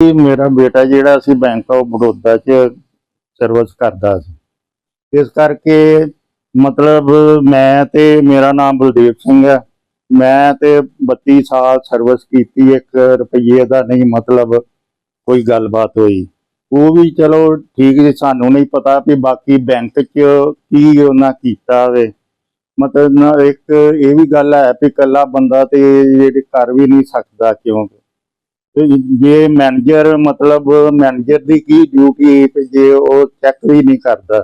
ਕਿ ਮੇਰਾ ਬੇਟਾ ਜਿਹੜਾ ਸੀ ਬੈਂਕ ਆਫ ਬੜੌਦਾ 'ਚ ਸਰਵਿਸ ਕਰਦਾ ਸੀ। ਇਸ ਕਰਕੇ ਮਤਲਬ ਮੈਂ ਤੇ ਮੇਰਾ ਨਾਮ ਬਲਦੇਵ ਸਿੰਘ ਹੈ ਮੈਂ ਤੇ 32 ਸਾਲ ਸਰਵਿਸ ਕੀਤੀ, ਇੱਕ ਰੁਪਈਏ ਦਾ ਨਹੀਂ ਮਤਲਬ ਕੋਈ ਗੱਲਬਾਤ ਹੋਈ। ਉਹ ਵੀ ਚਲੋ ਠੀਕ ਜੀ ਸਾਨੂੰ ਨਹੀਂ ਪਤਾ ਵੀ ਬਾਕੀ ਬੈਂਕ 'ਚ ਕੀ ਉਹਨਾਂ ਕੀਤਾ ਵੇ। ਮਤਲਬ ਇੱਕ ਇਹ ਵੀ ਗੱਲ ਹੈ ਵੀ ਇਕੱਲਾ ਬੰਦਾ ਤੇ ਜਿਹੜੇ ਕਰ ਵੀ ਨਹੀਂ ਸਕਦਾ ਕਿਉਂਕਿ ਤੇ ਜੇ ਮੈਨੇਜਰ ਮਤਲਬ ਮੈਨੇਜਰ ਦੀ ਕੀ ਡਿਊਟੀ ਤੇ ਜੇ ਉਹ ਚੈੱਕ ਵੀ ਨਹੀਂ ਕਰਦਾ,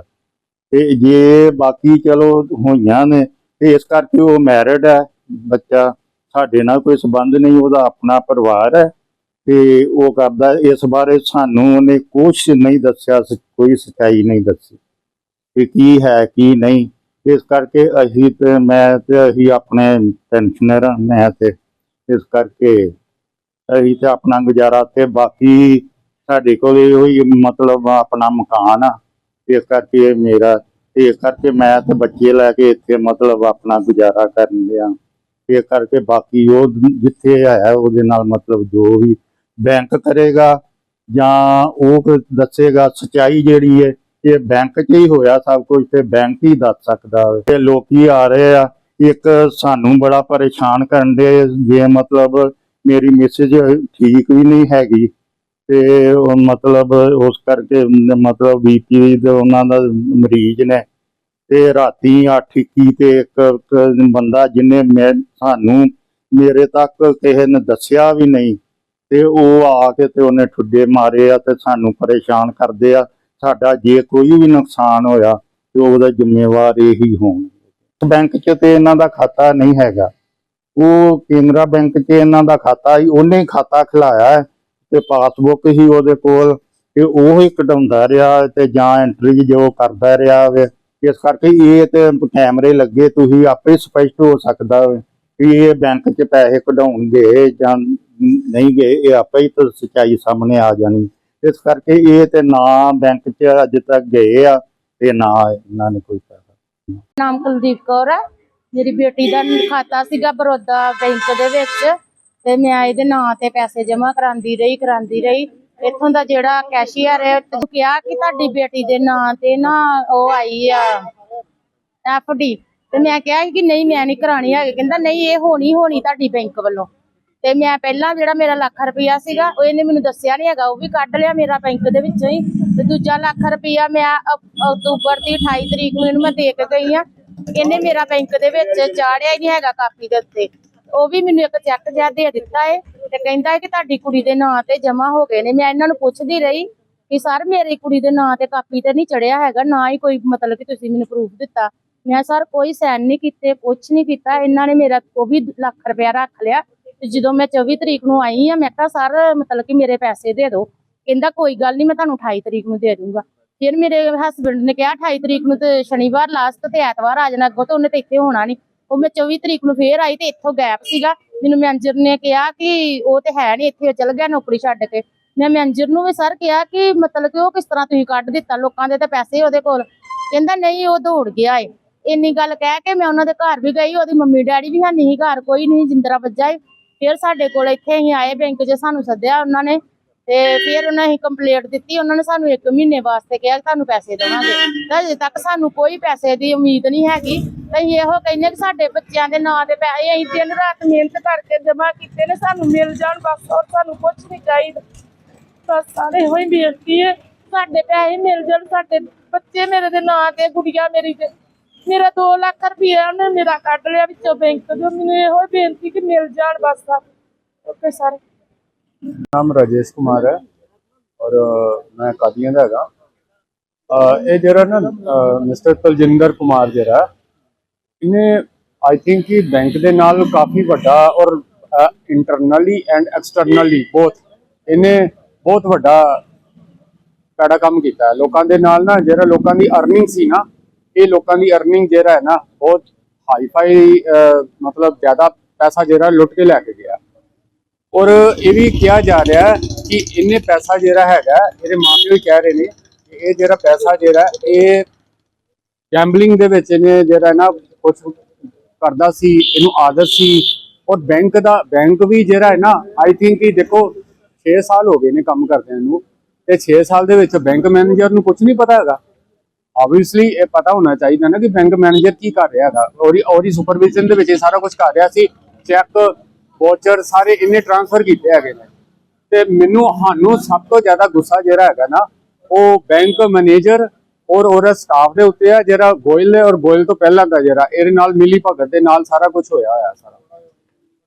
ਤੇ ਜੇ ਬਾਕੀ ਚਲੋ ਹੋਈਆਂ ਨੇ, ਤੇ ਇਸ ਕਰਕੇ ਉਹ ਮੈਰਿਡ ਹੈ, ਬੱਚਾ ਸਾਡੇ ਨਾਲ ਕੋਈ ਸਬੰਧ ਨਹੀਂ, ਉਹਦਾ ਆਪਣਾ ਪਰਿਵਾਰ ਹੈ, ਤੇ ਉਹ ਕਰਦਾ, ਇਸ ਬਾਰੇ ਸਾਨੂੰ ਉਹਨੇ ਕੁਝ ਨਹੀਂ ਦੱਸਿਆ ਕੋਈ ਸਚਾਈ ਨਹੀਂ ਦੱਸੀ, ਕਿ ਕੀ ਹੈ, ਕੀ ਨਹੀਂ, ਇਸ ਕਰਕੇ ਅਸੀਂ ਤੇ ਮੈਂ ਤੇ ਅਸੀਂ ਆਪਣੇ ਪੈਨਸ਼ਨਰ ਮੈਂ ਤੇ ਇਸ ਕਰਕੇ ਅਸੀਂ ਤੇ ਆਪਣਾ ਗੁਜ਼ਾਰਾ ਤੇ ਬਾਕੀ ਸਾਡੇ ਕੋਲ ਇਹੋ ਹੀ ਮਤਲਬ ਆਪਣਾ ਮਕਾਨ ਆ। ਇਸ ਕਰਕੇ ਇਹ ਮੇਰਾ ਤੇ ਇਸ ਕਰਕੇ ਮੈਂ ਤੇ ਬੱਚੇ ਲੈ ਕੇ ਇੱਥੇ ਮਤਲਬ ਆਪਣਾ ਗੁਜ਼ਾਰਾ ਕਰਨ ਲਿਆ ਇਸ ਕਰਕੇ ਬਾਕੀ ਉਹ ਜਿੱਥੇ ਆਇਆ ਉਹਦੇ ਨਾਲ ਮਤਲਬ ਜੋ ਵੀ ਬੈਂਕ ਕਰੇਗਾ ਜਾਂ ਉਹ ਦੱਸੇਗਾ, ਸਚਾਈ ਜਿਹੜੀ ਹੈ, ਇਹ ਬੈਂਕ 'ਚ ਹੀ ਹੋਇਆ ਸਭ ਕੁਝ ਤੇ ਬੈਂਕ ਹੀ ਦੱਸ ਸਕਦਾ ਤੇ ਲੋਕੀ ਆ ਰਹੇ ਆ, ਇੱਕ ਸਾਨੂੰ ਬੜਾ ਪਰੇਸ਼ਾਨ ਕਰਨ ਦੇ ਜੇ ਮਤਲਬ ਮੇਰੀ ਮੈਸੇਜ ਠੀਕ ਵੀ ਨਹੀਂ ਹੈਗੀ ਤੇ ਮਤਲਬ ਉਸ ਕਰਕੇ ਮਤਲਬ ਬੀਪੀ ਦੇ ਉਹਨਾਂ ਦਾ ਮਰੀਜ਼ ਨੇ ਤੇ ਰਾਤੀ 8:21 ਤੇ ਇੱਕ ਬੰਦਾ ਜਿਹਨੇ ਮੈਂ ਸਾਨੂੰ ਮੇਰੇ ਤੱਕ ਕਿਸੇ ਨੇ ਦੱਸਿਆ ਵੀ ਨਹੀਂ ਤੇ ਉਹ ਆ ਕੇ ਤੇ ਉਹਨੇ ਠੁੱਡੇ ਮਾਰੇ ਆ ਤੇ ਸਾਨੂੰ ਪਰੇਸ਼ਾਨ ਕਰਦੇ ਆ। ਸਾਡਾ ਜੇ ਕੋਈ ਵੀ ਨੁਕਸਾਨ ਹੋਇਆ ਤੇ ਉਹਦਾ ਜ਼ਿੰਮੇਵਾਰ ਇਹੀ ਹੋਣ। ਬੈਂਕ 'ਚ ਤੇ ਇਹਨਾਂ ਦਾ ਖਾਤਾ ਨਹੀਂ ਹੈਗਾ। ਉਹ ਕੇਨਰਾ ਬੈਂਕ 'ਚ ਇਹਨਾਂ ਦਾ ਖਾਤਾ ਹੀ ਉਹਨੇ ਖਾਤਾ ਖਿਲਾਇਆ ਤੇ ਪਾਸਬੁੱਕ ਹੀ ਉਹਦੇ ਕੋਲ ਤੇ ਉਹ ਹੀ ਕਢਾਉਂਦਾ ਰਿਹਾ ਤੇ ਜਾਂ ਐਂਟਰੀ ਜੋ ਕਰਦਾ ਰਿਹਾ ਵੇ। ਇਸ ਕਰਕੇ ਇਹ ਤੇ ਕੈਮਰੇ ਲੱਗੇ, ਤੁਸੀਂ ਆਪੇ ਸਪਸ਼ਟ ਹੋ ਸਕਦਾ ਕਿ ਇਹ ਬੈਂਕ 'ਚ ਪੈਸੇ ਕਢਾਉਣਗੇ ਜਾਂ ਨਹੀਂ ਗਏ, ਇਹ ਆਪੇ ਹੀ ਤਾਂ ਸੱਚਾਈ ਸਾਹਮਣੇ ਆ ਜਾਣੀ। ਇਸ ਕਰਕੇ ਇਹ ਤੇ ਨਾ ਬੈਂਕ 'ਚ ਅੱਜ ਤੱਕ ਗਏ ਆ ਤੇ ਨਾ ਇਹਨਾਂ ਨੇ ਕੋਈ ਪੈਸਾ। ਨਾਮ ਕੁਲਦੀਪ ਕੌਰ ਹੈ। ਮੇਰੀ ਬੇਟੀ ਦਾ ਖਾਤਾ ਸੀਗਾ ਬਰੋਦਾ ਬੈਂਕ ਦੇ ਵਿੱਚ ਤੇ ਮੈਂ ਇਹਦੇ ਨਾਂ ਤੇ ਪੈਸੇ ਜਮ੍ਹਾਂ ਕਰਾਂਦੀ ਰਹੀ ਕਰਾਂਦੀ ਰਹੀ। ਇੱਥੋਂ ਦਾ ਜਿਹੜਾ ਕੈਸ਼ੀਅਰ ਹੈ ਉਹ ਕਿਹਾ ਕਿ ਤੁਹਾਡੀ ਬੇਟੀ ਦੇ ਨਾਂ ਤੇ ਨਾ ਉਹ ਆਈ ਆ ਡੀ ਤੇ ਮੈਂ ਕਿਹਾ ਕਿ ਨਹੀਂ, ਮੈਂ ਨਹੀਂ ਕਰਾਣੀ ਹੈਗੀ। ਕਹਿੰਦਾ, ਨਹੀਂ, ਇਹ ਹੋਣੀ ਹੋਣੀ ਤੁਹਾਡੀ ਬੈਂਕ ਵੱਲੋਂ। ਤੇ ਮੈਂ ਪਹਿਲਾਂ ਜਿਹੜਾ ਮੇਰਾ ਲੱਖ ਰੁਪਇਆ ਸੀਗਾ, ਉਹ ਇਹਨੇ ਮੈਨੂੰ ਦੱਸਿਆ ਨਹੀਂ ਹੈਗਾ, ਉਹ ਵੀ ਕੱਢ ਲਿਆ ਮੇਰਾ ਬੈਂਕ ਦੇ ਵਿੱਚੋਂ ਹੀ। ਤੇ ਦੂਜਾ ਲੱਖ ਰੁਪਇਆ ਮੈਂ ਅਕਤੂਬਰ ਦੀ 28 ਤਰੀਕ ਨੂੰ ਇਹਨੂੰ ਮੈਂ ਦੇ ਕੇ ਗਈ ਆ ਇਹਨੇ ਮੇਰਾ ਬੈਂਕ ਦੇ ਵਿੱਚ ਚਾੜਿਆ ਹੀ ਨਹੀਂ ਹੈਗਾ ਕਾਪੀ ਦੇ ਉੱਤੇ। ਉਹ ਵੀ ਮੈਨੂੰ ਇੱਕ ਚੈੱਕ ਜਿਹਾ ਦੇ ਦਿੱਤਾ ਏ ਤੇ ਕਹਿੰਦਾ ਕਿ ਤੁਹਾਡੀ ਕੁੜੀ ਦੇ ਨਾਂ ਤੇ ਜਮਾ ਹੋ ਗਏ ਨੇ। ਮੈਂ ਇਹਨਾਂ ਨੂੰ ਪੁੱਛਦੀ ਰਹੀ ਕਿ ਸਰ ਮੇਰੀ ਕੁੜੀ ਦੇ ਨਾਂ ਤੇ ਕਾਪੀ ਤੇ ਨਹੀਂ ਚੜਿਆ ਹੈਗਾ, ਨਾ ਹੀ ਕੋਈ ਮਤਲਬ ਕਿ ਤੁਸੀਂ ਮੈਨੂੰ ਪ੍ਰੂਫ ਦਿੱਤਾ। ਮੈਂ ਸਰ, ਕੋਈ ਸਾਈਨ ਨਹੀਂ ਕੀਤੇ, ਕੁਛ ਨਹੀਂ ਕੀਤਾ। ਇਹਨਾਂ ਨੇ ਮੇਰਾ ਉਹ ਵੀ ਲੱਖ ਰੁਪਇਆ ਰੱਖ ਲਿਆ ਤੇ ਜਦੋਂ ਮੈਂ 24 ਤਰੀਕ ਨੂੰ ਆਈ ਆ, ਮੈਂ ਕਿਹਾ, ਸਰ, ਮਤਲਬ ਕਿ ਮੇਰੇ ਪੈਸੇ ਦੇ ਦਿਓ। ਕਹਿੰਦਾ, ਕੋਈ ਗੱਲ ਨਹੀਂ, ਮੈਂ ਤੁਹਾਨੂੰ 28 ਤਰੀਕ ਨੂੰ ਦੇ ਦੂੰਗਾ। ਫਿਰ ਮੇਰੇ ਹਸਬੰਡ ਨੇ ਕਿਹਾ 28 ਤਰੀਕ ਨੂੰ ਤੇ ਸ਼ਨੀਵਾਰ ਲਾਸਟ ਤੇ ਐਤਵਾਰ ਆ ਜਾਣਾ ਅੱਗੋਂ ਤੇ ਉਹਨੇ ਤੇ ਇੱਥੇ ਹੋਣਾ ਨਹੀਂ ਉਹ ਮੈਂ 24 ਤਰੀਕ ਨੂੰ ਫੇਰ ਆਈ ਤੇ ਇੱਥੋਂ ਗੈਪ ਸੀਗਾ। ਮੈਨੂੰ ਮੈਨੇਜਰ ਨੇ ਕਿਹਾ ਕਿ ਉਹ ਤੇ ਹੈ ਨਹੀਂ ਇੱਥੇ ਉਹ ਚਲ ਗਿਆ ਨੌਕਰੀ ਛੱਡ ਕੇ। ਮੈਂ ਮੈਨੇਜਰ ਨੂੰ ਵੀ ਸਰ ਕਿਹਾ ਕਿ ਮਤਲਬ ਕਿ ਉਹ ਕਿਸ ਤਰ੍ਹਾਂ ਤੁਸੀਂ ਕੱਢ ਦਿੱਤਾ ਲੋਕਾਂ ਦੇ ਤਾਂ ਪੈਸੇ ਉਹਦੇ ਕੋਲ। ਕਹਿੰਦਾ ਨਹੀਂ, ਉਹ ਦੌੜ ਗਿਆ ਏ। ਇੰਨੀ ਗੱਲ ਕਹਿ ਕੇ ਮੈਂ ਉਹਨਾਂ ਦੇ ਘਰ ਵੀ ਗਈ, ਉਹਦੀ ਮੰਮੀ ਡੈਡੀ ਵੀ ਹੈ ਨਹੀਂ ਘਰ ਕੋਈ ਨਹੀਂ ਜਿੰਦਰਾ ਵੱਜਾ ਏ। ਫਿਰ ਸਾਡੇ ਕੋਲ ਇੱਥੇ ਹੀ ਆਏ, ਬੈਂਕ 'ਚ ਸਾਨੂੰ ਸੱਦਿਆ ਉਹਨਾਂ ਨੇ। ਤੇ ਫਿਰ ਉਹਨਾਂ ਨੇ ਕੰਪਲੀਟ ਦਿੱਤੀ, ਉਹਨਾਂ ਨੇ ਸਾਨੂੰ 1 ਮਹੀਨੇ ਵਾਸਤੇ ਕਿਹਾ ਤੁਹਾਨੂੰ ਪੈਸੇ ਦੇਵਾਂਗੇ। ਤਾਂ ਅਜੇ ਤੱਕ ਸਾਨੂੰ ਕੋਈ ਪੈਸੇ ਦੀ ਉਮੀਦ ਨਹੀਂ ਹੈਗੀ। ਅਸੀਂ ਇਹੋ ਕਹਿੰਦੇ ਕਿ ਸਾਡੇ ਬੱਚਿਆਂ ਦੇ ਨਾਂ ਦੇ ਪੈਸੇ ਅਸੀਂ ਦਿਨ ਰਾਤ ਮਿਹਨਤ ਕਰਕੇ ਜਮ੍ਹਾਂ ਕੀਤੇ ਨੇ, ਸਾਨੂੰ ਮਿਲ ਜਾਣ ਬਸ, ਹੋਰ ਸਾਨੂੰ ਕੁਝ ਨਹੀਂ ਚਾਹੀਦਾ। ਬਸ ਸਾਰੇ ਇਹੋ ਹੀ ਬੇਨਤੀ ਹੈ, ਸਾਡੇ ਪੈਸੇ ਮਿਲ ਜਾਣ, ਸਾਡੇ ਬੱਚੇ ਮੇਰੇ ਦੇ ਨਾਂ ਤੇ, ਗੁੜੀਆ ਮੇਰੀ ਤੇ ਮੇਰਾ 2 ਲੱਖ ਰੁਪਇਆ ਉਹਨੇ ਮੇਰਾ ਕੱਢ ਲਿਆ ਵਿੱਚੋਂ ਬੈਂਕ ਤੋਂ। ਮੈਨੂੰ ਇਹੋ ਹੀ ਬੇਨਤੀ ਕਿ ਮਿਲ ਜਾਣ ਬਸ ਓਕੇ ਸਰ। ਨਾਮ ਰਾਜੇਸ਼ ਕੁਮਾਰ ਹੈ ਔਰ ਮੈਂ ਕਾਦੀਆਂ ਦਾ ਹੈਗਾ। ਇਹ ਜਿਹੜਾ ਨਾ ਮਿਸਟਰ ਤਲਜਿੰਦਰ ਕੁਮਾਰ ਜਿਹੜਾ, ਇਹਨੇ ਆਈ ਥਿੰਕ ਕਿ ਬੈਂਕ ਦੇ ਨਾਲ ਕਾਫੀ ਵੱਡਾ ਔਰ ਇੰਟਰਨਲੀ ਐਂਡ ਐਕਸਟਰਨਲੀ ਬੋਥ ਇਹਨੇ ਬਹੁਤ ਵੱਡਾ ਕਾੜਾ ਕੰਮ ਕੀਤਾ ਲੋਕਾਂ ਦੇ ਨਾਲ ਨਾ, ਜਿਹੜਾ ਲੋਕਾਂ ਦੀ ਅਰਨਿੰਗ ਸੀ ਨਾ, ਇਹ ਲੋਕਾਂ ਦੀ ਅਰਨਿੰਗ ਜਿਹੜਾ ਹੈ ਨਾ, ਬਹੁਤ ਹਾਈ ਫਾਈ ਮਤਲਬ ਜ਼ਿਆਦਾ ਪੈਸਾ ਜਿਹੜਾ ਲੁੱਟ ਕੇ ਲੈ ਕੇ ਗਿਆ। ਔਰ ਇਹ ਵੀ ਕਿਹਾ ਜਾ ਰਿਹਾ ਕਿ ਇਹਨੇ ਪੈਸਾ ਜਿਹੜਾ ਹੈਗਾ, ਇਹਦੇ ਮਾਪੇ ਵੀ ਕਹਿ ਰਹੇ ਨੇ ਕਿ ਇਹ ਜਿਹੜਾ ਪੈਸਾ ਜਿਹੜਾ, ਇਹ ਗੈਂਬਲਿੰਗ ਦੇ ਵਿੱਚ ਇਹਨੇ ਜਿਹੜਾ ਨਾ ਕੁਝ ਕਰਦਾ ਸੀ, ਇਹਨੂੰ ਆਦਤ ਸੀ ਔਰ ਬੈਂਕ ਦਾ ਬੈਂਕ ਵੀ ਜਿਹੜਾ ਹੈ ਨਾ ਆਈ ਥਿੰਕ ਕਿ ਦੇਖੋ 6 ਸਾਲ ਹੋ ਗਏ ਨੇ ਕੰਮ ਕਰਦਿਆਂ ਨੂੰ ਤੇ 6 ਸਾਲ ਦੇ ਵਿੱਚ ਬੈਂਕ ਮੈਨੇਜਰ ਨੂੰ ਕੁਝ ਨਹੀਂ ਪਤਾ ਹੈਗਾ। ਆਬਵੀਅਸਲੀ ਇਹ ਪਤਾ ਹੋਣਾ ਚਾਹੀਦਾ ਨਾ ਕਿ ਬੈਂਕ ਮੈਨੇਜਰ ਕੀ ਕਰ ਰਿਹਾ ਹੈਗਾ। ਔਰ ਔਰੀ ਸੁਪਰਵਿਜ਼ਨ ਦੇ ਵਿੱਚ ਇਹ ਸਾਰਾ ਕੁਝ ਕਰ ਰਿਹਾ ਸੀ। ਚੈੱਕ ਵਾਚਰ ਸਾਰੇ ਇੰਨੇ ਟ੍ਰਾਂਸਫਰ ਕੀਤੇ ਹੈਗੇ ਨੇ। ਤੇ ਮੈਨੂੰ, ਸਾਨੂੰ ਸਭ ਤੋਂ ਜ਼ਿਆਦਾ ਗੁੱਸਾ ਜਿਹੜਾ ਹੈਗਾ ਨਾ, ਉਹ ਬੈਂਕ ਮੈਨੇਜਰ ਔਰ ਉਹਦਾ ਸਟਾਫ ਦੇ ਉੱਤੇ ਆ, ਜਿਹੜਾ ਗੋਇਲ ਹੈ ਔਰ ਗੋਇਲ ਤੋਂ ਪਹਿਲਾਂ ਦਾ ਜਿਹੜਾ, ਇਹਦੇ ਨਾਲ ਮਿਲੀ ਭਗਤ ਦੇ ਨਾਲ ਸਾਰਾ ਕੁਝ ਹੋਇਆ ਹੋਇਆ ਸਾਰਾ।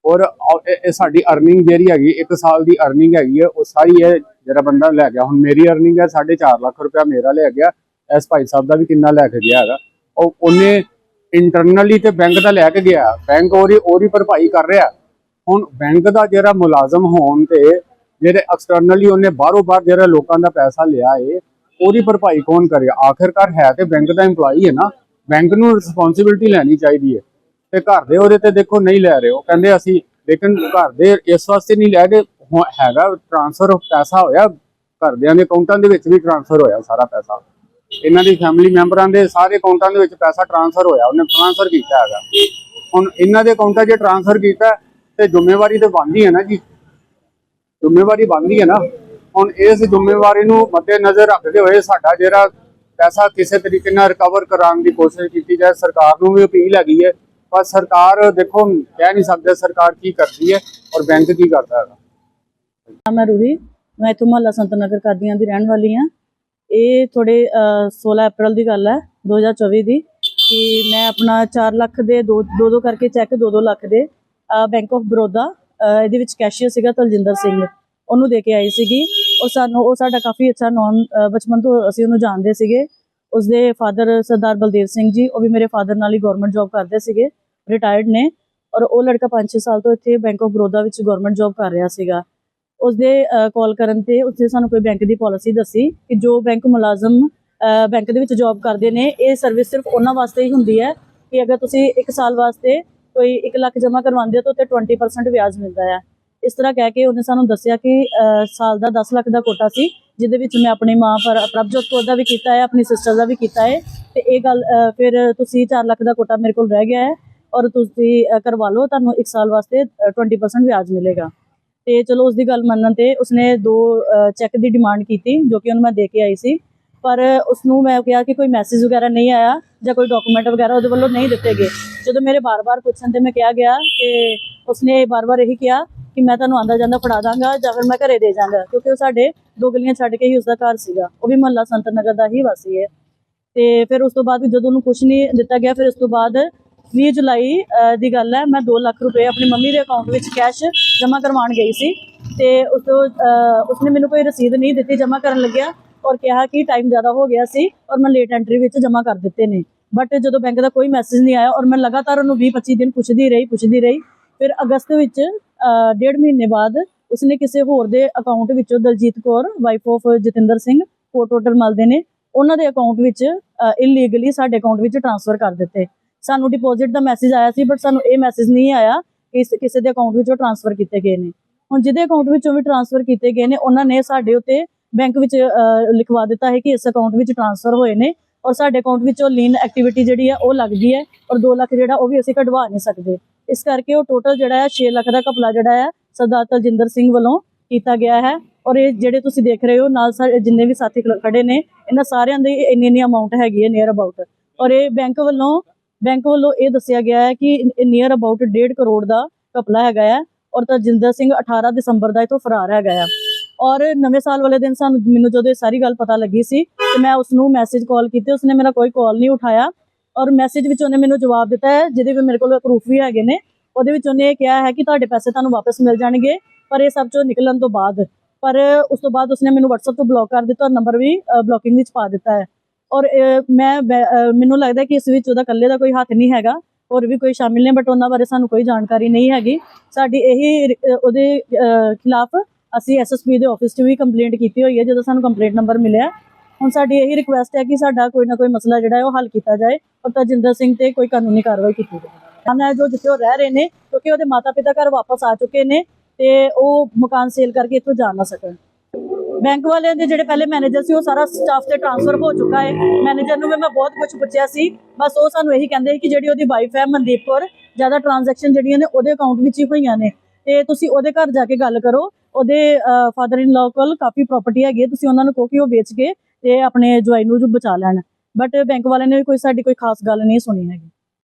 ਔਰ ਇਹ ਸਾਡੀ ਅਰਨਿੰਗ ਜਿਹੜੀ ਹੈਗੀ, ਇੱਕ ਸਾਲ ਦੀ ਅਰਨਿੰਗ ਹੈਗੀ ਹੈ ਉਹ ਸਾਰੀ ਹੈ ਜਿਹੜਾ ਬੰਦਾ ਲੈ ਗਿਆ, ਹੁਣ ਮੇਰੀ ਅਰਨਿੰਗ ਹੈ 4.5 ਲੱਖ ਰੁਪਇਆ ਮੇਰਾ ਲੈ ਗਿਆ ਐਸ ਭਾਈ ਸਾਹਿਬ ਦਾ ਵੀ ਕਿੰਨਾ ਲੈ ਕੇ ਗਿਆ ਹੈਗਾ। ਉਹ, ਉਹਨੇ ਇੰਟਰਨਲੀ ਤੇ ਬੈਂਕ ਦਾ ਲੈ ਕੇ ਗਿਆ ਬੈਂਕ ਉਹਦੀ ਉਹਦੀ ਭਰਪਾਈ ਕਰ ਰਿਹਾ। ਹੁਣ ਬੈਂਕ ਦਾ ਜਿਹੜਾ ਮੁਲਾਜ਼ਮ ਹੋਣ ਤੇ ਜਿਹੜੇ ਐਕਸਟਰਨਲੀ ਉਹਨੇ ਬਾਹਰੋਂ ਬਾਹਰ ਜਿਹੜਾ ਲੋਕਾਂ ਦਾ ਪੈਸਾ ਲਿਆ ਏ, ਉਹਦੀ ਭਰਪਾਈ ਕੌਣ ਕਰੇ? ਆਖਿਰਕਾਰ ਹੈ ਤੇ ਬੈਂਕ ਦਾ EMPLOYE ਹੈ ਨਾ ਬੈਂਕ ਨੂੰ ਰਿਸਪੌਂਸਿਬਿਲਟੀ ਲੈਣੀ ਚਾਹੀਦੀ ਹੈ ਤੇ ਘਰ ਦੇ ਉਹਦੇ ਤੇ ਦੇਖੋ ਨਹੀਂ ਲੈ ਰਹੇ, ਉਹ ਕਹਿੰਦੇ ਅਸੀਂ, ਲੇਕਿਨ ਘਰ ਦੇ ਇਸ ਵਾਸਤੇ ਨਹੀਂ ਲੈ ਕੇ ਹੈਗਾ ਟ੍ਰਾਂਸਫਰ ਪੈਸਾ ਹੋਇਆ, ਘਰਦਿਆਂ ਦੇ ਅਕਾਊਂਟਾਂ ਦੇ ਵਿੱਚ ਵੀ ਟ੍ਰਾਂਸਫਰ ਹੋਇਆ ਸਾਰਾ ਪੈਸਾ। ਇਹਨਾਂ ਦੀ ਫੈਮਿਲੀ ਮੈਂਬਰਾਂ ਦੇ ਸਾਰੇ ਅਕਾਊਂਟਾਂ ਦੇ ਵਿੱਚ ਪੈਸਾ ਟ੍ਰਾਂਸਫਰ ਹੋਇਆ, ਉਹਨੇ ਟ੍ਰਾਂਸਫਰ ਕੀਤਾ ਹੈਗਾ। ਹੁਣ ਇਹਨਾਂ ਦੇ ਅਕਾਊਂਟਾਂ 'ਚ ਟ੍ਰਾਂਸਫਰ ਕੀਤਾ ਤੇ ਜ਼ਿੰਮੇਵਾਰੀ ਤੇ ਬਣਦੀ ਹੈ ਨਾ ਜੀ। ਜ਼ਿੰਮੇਵਾਰੀ ਬਣਦੀ ਹੈ ਨਾ। ਹੁਣ ਇਸ ਜ਼ਿੰਮੇਵਾਰੀ ਨੂੰ ਮੱਦੇ ਨਜ਼ਰ ਰੱਖਦੇ ਹੋਏ ਸਾਡਾ ਜਿਹੜਾ ਪੈਸਾ ਕਿਸੇ ਤਰੀਕੇ ਨਾਲ ਰਿਕਵਰ ਕਰਾਉਣ ਦੀ ਕੋਸ਼ਿਸ਼ ਕੀਤੀ ਜਾਏ, ਸਰਕਾਰ ਨੂੰ ਵੀ ਅਪੀਲ ਹੈਗੀ ਹੈ। ਪਰ ਸਰਕਾਰ ਦੇਖੋ, ਕਹਿ ਨਹੀਂ ਸਕਦੇ ਸਰਕਾਰ ਕੀ ਕਰਦੀ ਹੈ ਔਰ ਬੈਂਕ ਕੀ ਕਰਦਾ ਹੈਗਾ। ਨਾਮ ਰੂਹੀ ਮੈਂ ਇੱਥੋਂ ਮਹੱਲਾ ਸੰਤ ਨਗਰ ਕਾਦੀਆਂ ਦੀ ਰਹਿਣ ਵਾਲੀ ਹਾਂ। ਇਹ ਥੋੜੇ 16 ਅਪ੍ਰੈਲ ਦੀ ਗੱਲ ਹੈ 2024 ਦੀ ਕਿ ਮੈਂ ਆਪਣਾ 4 ਲੱਖ ਦੇ ਦੋ ਦੋ ਕਰਕੇ ਚੈੱਕ 2-2 ਲੱਖ ਦੇ ਬੈਂਕ ਆਫ ਬਰੋਦਾ ਇਹਦੇ ਵਿੱਚ ਕੈਸ਼ੀਅਰ ਸੀਗਾ ਤਲਜਿੰਦਰ ਸਿੰਘ। ਉਹਨੂੰ ਦੇ ਕੇ ਆਈ ਸੀਗੀ। ਉਹ ਸਾਨੂੰ, ਉਹ ਸਾਡਾ ਕਾਫੀ ਅੱਛਾ ਨੌਨ ਬਚਪਨ ਤੋਂ ਅਸੀਂ ਉਹਨੂੰ ਜਾਣਦੇ ਸੀਗੇ। ਉਸਦੇ ਫਾਦਰ ਸਰਦਾਰ ਬਲਦੇਵ ਸਿੰਘ ਜੀ, ਉਹ ਵੀ ਮੇਰੇ ਫਾਦਰ ਨਾਲ ਹੀ ਗਵਰਨਮੈਂਟ ਜੌਬ ਕਰਦੇ ਸੀਗੇ। ਰਿਟਾਇਰਡ ਨੇ। ਔਰ ਉਹ ਲੜਕਾ 5-6 ਸਾਲ ਤੋਂ ਇੱਥੇ ਬੈਂਕ ਆਫ ਬਰੋਦਾ ਵਿੱਚ ਗਵਰਨਮੈਂਟ ਜੌਬ ਕਰ ਰਿਹਾ ਸੀਗਾ। ਉਸਦੇ ਕਾਲ ਕਰਨ ਤੇ ਉਸਨੇ ਸਾਨੂੰ ਕੋਈ ਬੈਂਕ ਦੀ ਪਾਲਿਸੀ ਦੱਸੀ ਕਿ ਜੋ ਬੈਂਕ ਮੁਲਾਜ਼ਮ ਬੈਂਕ ਦੇ ਵਿੱਚ ਜੌਬ ਕਰਦੇ ਨੇ, ਇਹ ਸਰਵਿਸ ਸਿਰਫ ਉਹਨਾਂ ਵਾਸਤੇ ਹੀ ਹੁੰਦੀ ਹੈ ਕਿ ਅਗਰ ਤੁਸੀਂ 1 ਸਾਲ ਵਾਸਤੇ ਕੋਈ 1 ਲੱਖ ਜਮ੍ਹਾਂ ਕਰਵਾਉਂਦੇ ਹੋ ਤਾਂ ਉੱਤੇ 20% ਵਿਆਜ ਮਿਲਦਾ ਹੈ ਇਸ ਤਰ੍ਹਾਂ ਕਹਿ ਕੇ ਉਹਨੇ ਸਾਨੂੰ ਦੱਸਿਆ ਕਿ ਸਾਲ ਦਾ 10 ਲੱਖ ਦਾ ਕੋਟਾ ਸੀ ਜਿਹਦੇ ਵਿੱਚ ਮੈਂ ਆਪਣੀ ਮਾਂ ਪਰ ਪ੍ਰਭਜੋਤ ਕੌਰ ਦਾ ਵੀ ਕੀਤਾ ਹੈ ਆਪਣੀ ਸਿਸਟਰ ਦਾ ਵੀ ਕੀਤਾ ਹੈ। ਤੇ ਇਹ ਗੱਲ ਫਿਰ ਤੁਸੀਂ 4 ਲੱਖ ਦਾ ਕੋਟਾ ਮੇਰੇ ਕੋਲ ਰਹਿ ਗਿਆ ਹੈ ਔਰ ਤੁਸੀਂ ਕਰਵਾ ਲਓ ਤੁਹਾਨੂੰ 1 ਸਾਲ ਵਾਸਤੇ ਅਹ, 20% ਵਿਆਜ ਮਿਲੇਗਾ। ਤੇ ਚਲੋ ਉਸ ਦੀ ਗੱਲ ਮੰਨਣ ਤੇ ਉਸਨੇ ਦੋ ਚੈੱਕ ਦੀ ਡਿਮਾਂਡ ਕੀਤੀ ਜੋ ਕਿ ਉਹਨੂੰ ਮੈਂ ਦੇ ਕੇ ਆਈ ਸੀ। ਪਰ ਉਸਨੂੰ ਮੈਂ ਕਿਹਾ ਕਿ ਕੋਈ ਮੈਸੇਜ ਵਗੈਰਾ ਨਹੀਂ ਆਇਆ ਜਾਂ ਕੋਈ ਡਾਕੂਮੈਂਟ ਵਗੈਰਾ ਉਹਦੇ ਵੱਲੋਂ ਨਹੀਂ ਦਿੱਤੇ ਗਏ। ਜਦੋਂ ਮੇਰੇ ਬਾਰ-ਬਾਰ ਪੁੱਛਣ ਤੇ ਮੈਂ ਕਿਹਾ ਗਿਆ ਕਿ ਉਸਨੇ ਬਾਰ-ਬਾਰ ਇਹੀ ਕਿਹਾ ਕਿ ਮੈਂ ਤੁਹਾਨੂੰ ਆਂਦਾ ਜਾਂਦਾ ਫੜਾ ਦਾਂਗਾ ਜਾਂ ਫਿਰ ਮੈਂ ਘਰੇ ਦੇ ਜਾਵਾਂਗਾ ਕਿਉਂਕਿ ਉਹ ਸਾਡੇ ਦੋ ਗਲੀਆਂ ਛੱਡ ਕੇ ਹੀ ਉਸਦਾ ਘਰ ਸੀਗਾ। ਉਹ ਵੀ ਮਹੱਲਾ ਸੰਤ ਨਗਰ ਦਾ ਹੀ ਵਾਸੀ ਹੈ। ਤੇ ਫਿਰ ਉਸ ਤੋਂ ਬਾਅਦ ਜਦੋਂ ਉਹਨੂੰ ਕੁਝ ਨਹੀਂ ਦਿੱਤਾ ਗਿਆ, ਫਿਰ ਉਸ ਤੋਂ ਬਾਅਦ 20 ਜੁਲਾਈ ਦੀ ਗੱਲ ਹੈ, ਮੈਂ 2 ਲੱਖ ਰੁਪਏ ਆਪਣੀ ਮੰਮੀ ਦੇ ਅਕਾਊਂਟ ਵਿੱਚ ਕੈਸ਼ ਜਮ੍ਹਾਂ ਕਰਵਾਉਣ ਗਈ ਸੀ। ਤੇ ਉਸ ਤੋਂ ਉਸਨੇ ਮੈਨੂੰ ਕੋਈ ਰਸੀਦ ਨਹੀਂ ਦਿੱਤੀ, ਜਮ੍ਹਾਂ ਕਰਨ ਲੱਗਿਆ ਔਰ ਕਿਹਾ ਕਿ ਟਾਈਮ ਜ਼ਿਆਦਾ ਹੋ ਗਿਆ ਸੀ ਔਰ ਮੈਂ ਲੇਟ ਐਂਟਰੀ ਵਿੱਚ ਜਮ੍ਹਾਂ ਕਰ ਦਿੱਤੇ ਨੇ। ਬਟ ਜਦੋਂ ਬੈਂਕ ਦਾ ਕੋਈ ਮੈਸੇਜ ਨਹੀਂ ਆਇਆ ਔਰ ਮੈਂ ਲਗਾਤਾਰ ਉਹਨੂੰ 20 25 ਦਿਨ ਪੁੱਛਦੀ ਰਹੀ ਪੁੱਛਦੀ ਰਹੀ ਫਿਰ ਅਗਸਤ ਵਿੱਚ ਡੇਢ ਮਹੀਨੇ ਬਾਅਦ ਉਸਨੇ ਕਿਸੇ ਹੋਰ ਦੇ ਅਕਾਊਂਟ ਵਿੱਚੋਂ ਦਲਜੀਤ ਕੌਰ ਵਾਈਫ ਆਫ ਜਤਿੰਦਰ ਸਿੰਘ ਕੋਟ ਹੋਟਲ ਮਲਦੇ ਨੇ ਉਹਨਾਂ ਦੇ ਅਕਾਊਂਟ ਵਿੱਚ ਇਲੀਗਲੀ ਸਾਡੇ ਅਕਾਊਂਟ ਵਿੱਚ ਟ੍ਰਾਂਸਫਰ ਕਰ ਦਿੱਤੇ। ਸਾਨੂੰ ਡਿਪੋਜ਼ਿਟ ਦਾ ਮੈਸੇਜ ਆਇਆ ਸੀ ਬਟ ਸਾਨੂੰ ਇਹ ਮੈਸੇਜ ਨਹੀਂ ਆਇਆ ਕਿ ਕਿਸੇ ਦੇ ਅਕਾਊਂਟ ਵਿੱਚੋਂ ਟ੍ਰਾਂਸਫਰ ਕੀਤੇ ਗਏ ਨੇ। ਹੁਣ ਜਿਹਦੇ ਅਕਾਊਂਟ ਵਿੱਚੋਂ ਵੀ ਟ੍ਰਾਂਸਫਰ ਕੀਤੇ ਗਏ ਨੇ ਉਹਨਾਂ ਨੇ ਸਾਡੇ ਉੱਤੇ ਬੈਂਕ ਵਿੱਚ ਅਹ, ਲਿਖਵਾ ਦਿੱਤਾ ਹੈ ਕਿ ਇਸ ਅਕਾਊਂਟ ਵਿੱਚ ਟ੍ਰਾਂਸਫਰ ਹੋਏ ਨੇ। ਔਰ ਸਾਡੇ ਅਕਾਊਂਟ ਵਿੱਚੋਂ ਲੀਨ ਐਕਟੀਵਿਟੀ ਜਿਹੜੀ ਹੈ ਉਹ ਲੱਗਦੀ ਹੈ ਔਰ 2 ਲੱਖ ਜਿਹੜਾ ਉਹ ਵੀ ਅਸੀਂ ਕਢਵਾ ਨਹੀਂ ਸਕਦੇ। ਇਸ ਕਰਕੇ ਉਹ ਟੋਟਲ ਜਿਹੜਾ ਹੈ 6 ਲੱਖ ਦਾ ਘਪਲਾ ਜਿਹੜਾ ਹੈ, ਸਰਦਾਰ ਤਲਜਿੰਦਰ ਸਿੰਘ ਵੱਲੋਂ ਕੀਤਾ ਗਿਆ ਹੈ। ਔਰ ਇਹ ਜਿਹੜੇ ਤੁਸੀਂ ਦੇਖ ਰਹੇ ਹੋ, ਨਾਲ ਸਾਡੇ ਜਿੰਨੇ ਵੀ ਸਾਥੀ ਖੜ- ਖੜੇ ਨੇ, ਇਹਨਾਂ ਸਾਰਿਆਂ ਦੀ ਇੰਨੀ ਇੰਨੀ ਅਮਾਉਂਟ ਹੈਗੀ ਹੈ ਨੀਅਰ ਅਬਾਊਟ ਔਰ ਇਹ ਬੈਂਕ ਵੱਲੋਂ ਬੈਂਕ ਵੱਲੋਂ ਇਹ ਦੱਸਿਆ ਗਿਆ ਹੈ ਕਿ ਨੀਅਰ ਅਬਾਊਟ 1.5 ਕਰੋੜ ਦਾ ਘਪਲਾ ਹੈਗਾ ਹੈ। ਔਰ ਤਜਿੰਦਰ ਸਿੰਘ 18 ਦਸੰਬਰ ਦਾ ਇਥੋਂ ਫਰਾਰ ਹੈਗਾ ਆ। ਔਰ ਨਵੇਂ ਸਾਲ ਵਾਲੇ ਦਿਨ ਸਾਨੂੰ ਮੈਨੂੰ ਜਦੋਂ ਇਹ ਸਾਰੀ ਗੱਲ ਪਤਾ ਲੱਗੀ ਸੀ, ਤੇ ਮੈਂ ਉਸ ਨੂੰ ਮੈਸੇਜ ਕਾਲ ਕੀਤੀ, ਉਸਨੇ ਮੇਰਾ ਕੋਈ ਕਾਲ ਨਹੀਂ ਉਠਾਇਆ ਔਰ ਮੈਸੇਜ ਵਿੱਚ ਉਹਨੇ ਮੈਨੂੰ ਜਵਾਬ ਦਿੱਤਾ ਹੈ, ਜਿਹਦੇ ਵਿੱਚ ਮੇਰੇ ਕੋਲ ਪ੍ਰੂਫ ਵੀ ਹੈਗੇ ਨੇ, ਉਹਦੇ ਵਿੱਚ ਉਹਨੇ ਇਹ ਕਿਹਾ ਹੈ ਕਿ ਤੁਹਾਡੇ ਪੈਸੇ ਤੁਹਾਨੂੰ ਵਾਪਸ ਮਿਲ ਜਾਣਗੇ, ਪਰ ਇਹ ਸਭ ਚੋਂ ਨਿਕਲਣ ਤੋਂ ਬਾਅਦ, ਪਰ ਉਸ ਤੋਂ ਬਾਅਦ ਉਸਨੇ ਮੈਨੂੰ WhatsApp ਤੋਂ ਬਲੌਕ ਕਰ ਦਿੱਤਾ ਔਰ ਨੰਬਰ ਵੀ ਬਲੌਕਿੰਗ ਵਿੱਚ ਪਾ ਦਿੱਤਾ ਹੈ। ਔਰ ਮੈਂ ਮੈਨੂੰ ਲੱਗਦਾ ਕਿ ਇਸ ਵਿੱਚ ਉਹਦਾ ਇਕੱਲੇ ਦਾ ਕੋਈ ਹੱਥ ਨਹੀਂ ਹੈਗਾ, ਹੋਰ ਵੀ ਕੋਈ ਸ਼ਾਮਿਲ ਨੇ ਬਟ ਉਹਨਾਂ ਬਾਰੇ ਸਾਨੂੰ ਕੋਈ ਜਾਣਕਾਰੀ ਨਹੀਂ ਹੈਗੀ। ਸਾਡੀ ਇਹੀ ਉਹਦੇ ਖਿਲਾਫ ਅਸੀਂ ਐਸਐਸਪੀ ਦੇ ਆਫਿਸ 'ਚ ਵੀ ਕੰਪਲੇਂਟ ਕੀਤੀ ਹੋਈ ਹੈ, ਜਦੋਂ ਸਾਨੂੰ ਕੰਪਲੇਂਟ ਨੰਬਰ ਮਿਲਿਆ, ਹੁਣ ਸਾਡੀ ਇਹੀ ਰਿਕੁਐਸਟ ਹੈ ਕਿ ਸਾਡਾ ਕੋਈ ਨਾ ਕੋਈ ਮਸਲਾ ਜਿਹੜਾ ਹੈ ਉਹ ਹੱਲ ਕੀਤਾ ਜਾਏ ਔਰ ਤਜਿੰਦਰ ਸਿੰਘ ਤੇ ਕੋਈ ਕਾਨੂੰਨੀ ਕਾਰਵਾਈ ਕੀਤੀ ਜਾਵੇ। ਹਨ ਜੋ ਜਿੱਥੇ ਉਹ ਰਹਿ ਰਹੇ ਨੇ, ਕਿਉਂਕਿ ਉਹਦੇ ਮਾਤਾ ਪਿਤਾ ਘਰ ਵਾਪਸ ਆ ਚੁੱਕੇ ਨੇ ਤੇ ਉਹ ਮਕਾਨ ਸੇਲ ਕਰਕੇ ਇੱਥੋਂ ਜਾ ਨਾ ਸਕਣ। ਬੈਂਕ ਵਾਲਿਆਂ ਦੇ ਜਿਹੜੇ ਪਹਿਲੇ ਮੈਨੇਜਰ ਸੀ, ਉਹ ਸਾਰਾ ਸਟਾਫ ਤੇ ਟ੍ਰਾਂਸਫਰ ਹੋ ਚੁੱਕਾ ਹੈ। ਮੈਨੇਜਰ ਨੂੰ ਵੀ ਮੈਂ ਬਹੁਤ ਕੁਝ ਪੁੱਛਿਆ ਸੀ, ਬਸ ਉਹ ਸਾਨੂੰ ਇਹੀ ਕਹਿੰਦੇ ਸੀ ਕਿ ਜਿਹੜੀ ਉਹਦੀ ਵਾਈਫ ਹੈ, ਮਨਦੀਪ ਕੌਰ, ਜ਼ਿਆਦਾ ਟ੍ਰਾਂਜੈਕਸ਼ਨ ਜਿਹੜੀਆਂ ਨੇ ਉਹਦੇ ਅਕਾਊਂਟ ਵਿੱਚ ਹੀ ਹੋਈਆਂ ਨੇ। ਤੇ ਤੁਸੀਂ ਉਹਦੇ ਘਰ ਜਾ ਕੇ ਗੱਲ ਕਰੋ ਉਹਦੇ ਫਾਦਰ ਇਨ ਲਾਅ ਕੋਲ ਕਾਫੀ ਪ੍ਰਾਪਰਟੀ ਹੈਗੀ ਹੈ, ਤੁਸੀਂ ਉਹਨਾਂ ਨੂੰ ਕਹੋ ਕਿ ਉਹ ਵੇਚ ਕੇ ਤੇ ਆਪਣੇ ਜਵਾਈ ਨੂੰ ਜੋ ਬਚਾ ਲੈਣ। ਬਟ ਬੈਂਕ ਵਾਲਿਆਂ ਨੇ ਕੋਈ ਸਾਡੀ ਕੋਈ ਖਾਸ ਗੱਲ ਨਹੀਂ ਸੁਣੀ ਹੈਗੀ।